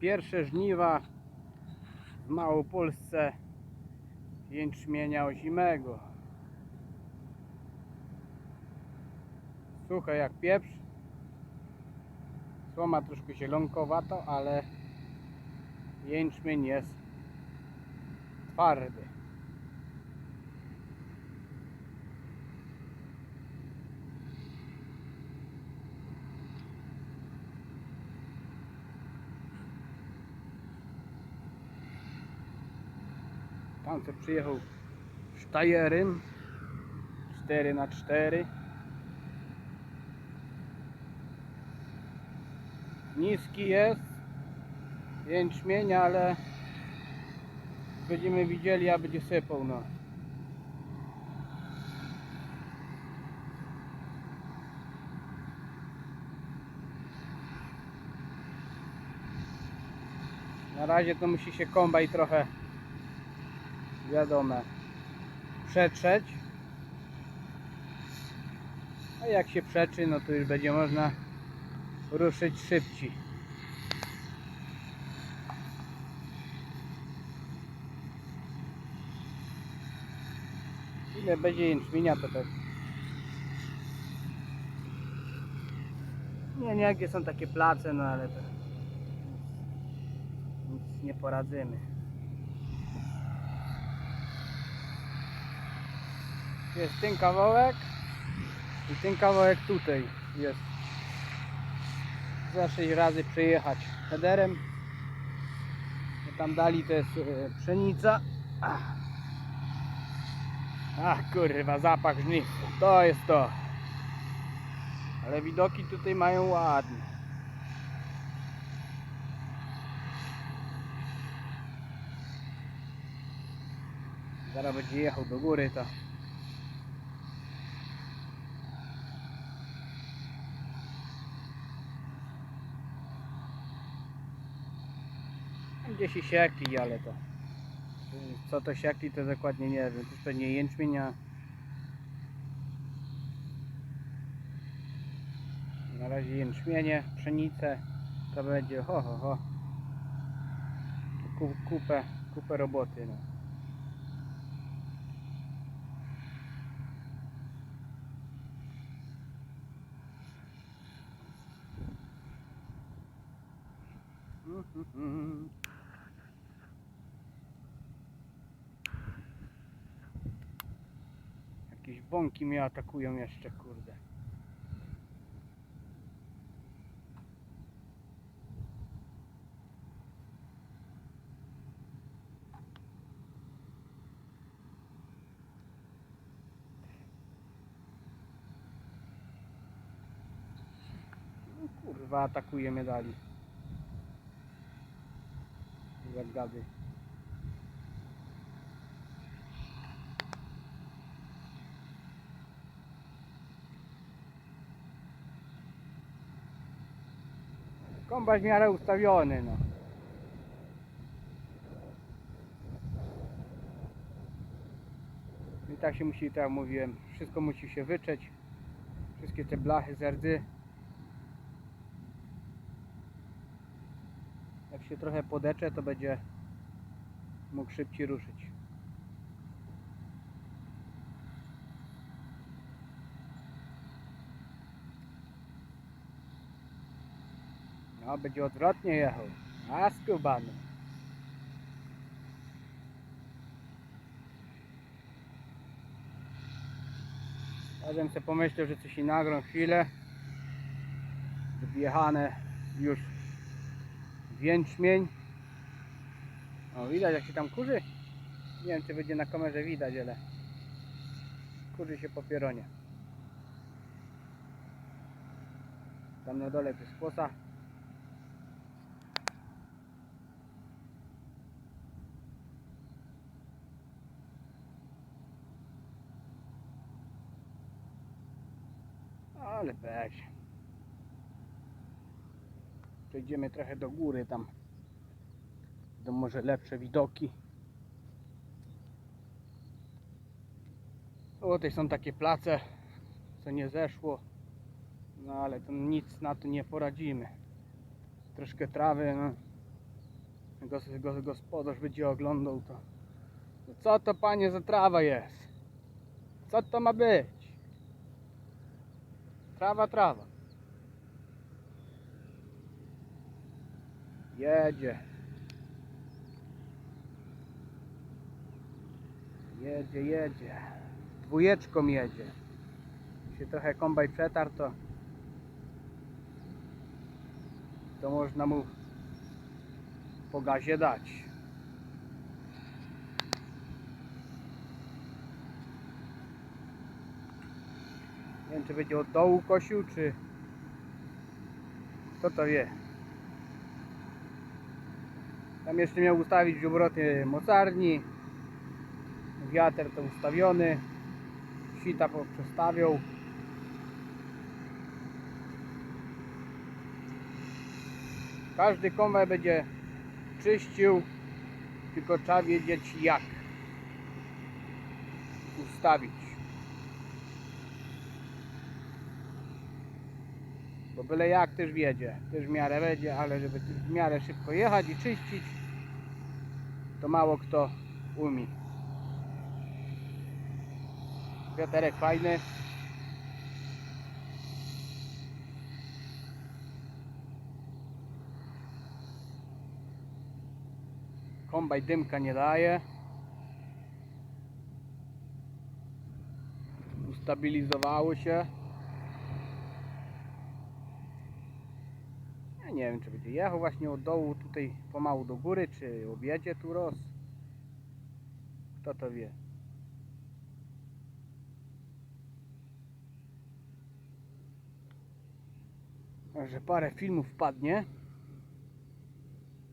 Pierwsze żniwa w Małopolsce jęczmienia ozimego. Suche jak pieprz. Słoma troszkę zielonkowato, ale jęczmień jest twardy. Tam co przyjechał Sztajerym 4 na 4 Niski jest jęczmień, ale będziemy widzieli, a będzie sypał no. Na razie to musi się kombaj trochę wiadome przetrzeć. A jak się przeczy no to już będzie można ruszyć szybciej. Ile będzie jęczmienia to tak nie, nie, jakie są takie place, no ale to nic nie poradzimy. Jest ten kawałek i ten kawałek tutaj jest. Za 6 razy przejechać headerem. Bo Tam dali to jest e, pszenica. Ach. Ach kurwa, zapach żniw. To jest to. Ale widoki tutaj mają ładne. Zaraz będzie jechał do góry to. Gdzieś i siekli, ale to. Co to siekli, to dokładnie nie wiem. Jest pewnie jęczmienia. Na razie jęczmienie, pszenice. To będzie ho ho ho. Ku- Kupę, kupę roboty. No. Mhm. Jakieś bąki mnie atakują jeszcze, kurde. No Kurwa, atakuje mnie dali. Komba w miarę ustawiony, no. I tak się musi, tak jak mówiłem, wszystko musi się wyczeć. Wszystkie te blachy z rdzy. Jak się trochę podecze, to będzie mógł szybciej ruszyć. No, będzie odwrotnie jechał. A skubany. Bym sobie pomyślał, że coś i nagrą chwilę. Wjechane już w jęczmień. O, widać jak się tam kurzy. Nie wiem, czy będzie na kamerze widać, ale kurzy się po pieronie. Tam na dole jest posa. Ale będzie. Przejdziemy trochę do góry tam. Do może lepsze widoki. O, tutaj są takie place, co nie zeszło. No ale to nic na to nie poradzimy. Troszkę trawy, no. gos, gos, gospodarz będzie oglądał to. No co to panie za trawa jest? Co to ma być? Trawa, trawa. Jedzie. Jedzie, jedzie. Dwójeczką jedzie. Się trochę kombaj przetarł, to to można mu po gazie dać. Wiem, czy będzie od dołu kosił, czy kto to wie. Tam jeszcze miał ustawić obroty mocarni. Wiatr to ustawiony. Sita przestawiał. Każdy kombaj będzie czyścił, tylko trzeba wiedzieć jak ustawić. Bo byle jak też wiedzie, też w miarę będzie, ale żeby w miarę szybko jechać i czyścić, to mało kto umie. Wiaterek fajny. Kombaj dymka nie daje. Ustabilizowało się. Nie wiem, czy będzie jechał właśnie od dołu tutaj pomału do góry, czy objedzie tu roz. Kto to wie? Że parę filmów wpadnie.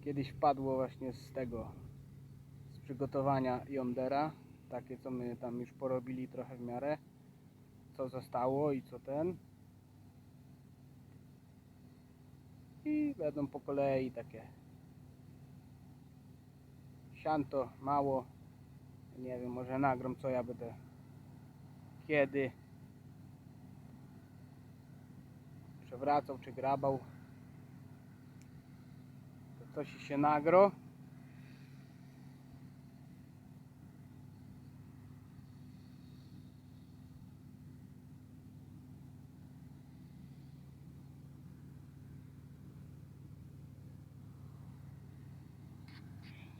Kiedyś wpadło właśnie z tego, z przygotowania Yondera. Takie, co my tam już porobili trochę w miarę. Co zostało i co ten. I będą po kolei takie. Sianto mało. Nie wiem, może nagrom co ja będę. Kiedy. Przewracał czy grabał. To coś się nagro.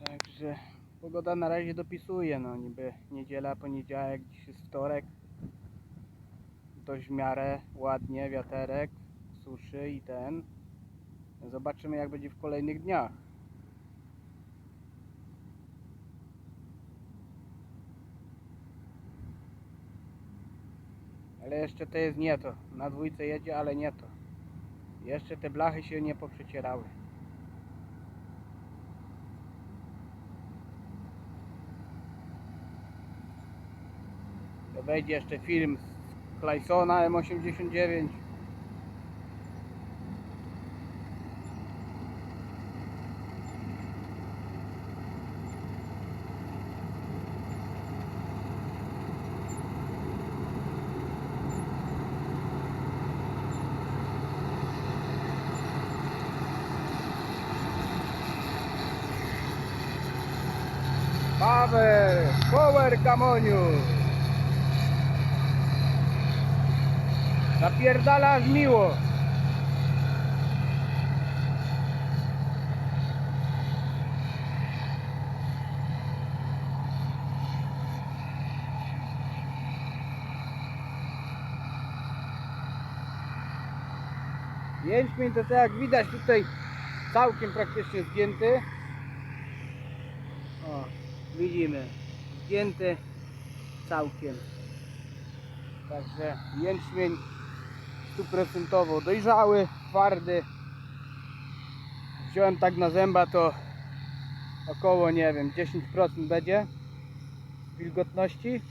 Także pogoda na razie dopisuje, no niby niedziela, poniedziałek, dziś jest wtorek. Dość w miarę ładnie, wiaterek, suszy i ten. Zobaczymy jak będzie w kolejnych dniach. Ale jeszcze to jest nie to. Na dwójce jedzie, ale nie to. Jeszcze te blachy się nie poprzecierały. Wejdzie jeszcze film z Claysona M89. Power, power Kamoniu. Napierdalasz miło. Jęczmień to tak jak widać tutaj całkiem praktycznie zdjęty. O, widzimy. Zdjęty całkiem. Także jęczmień stuprocentowo dojrzały, twardy. Wziąłem tak na zęba to około nie wiem 10% będzie wilgotności.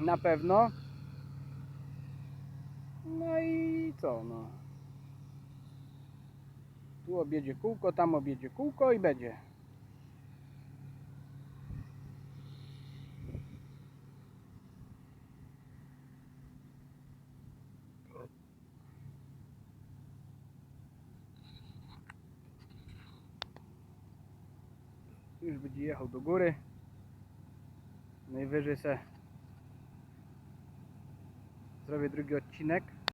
Na pewno. No i co no. Tu objedzie kółko, tam objedzie kółko i będzie. Już będzie jechał do góry. Najwyżej se zrobię drugi odcinek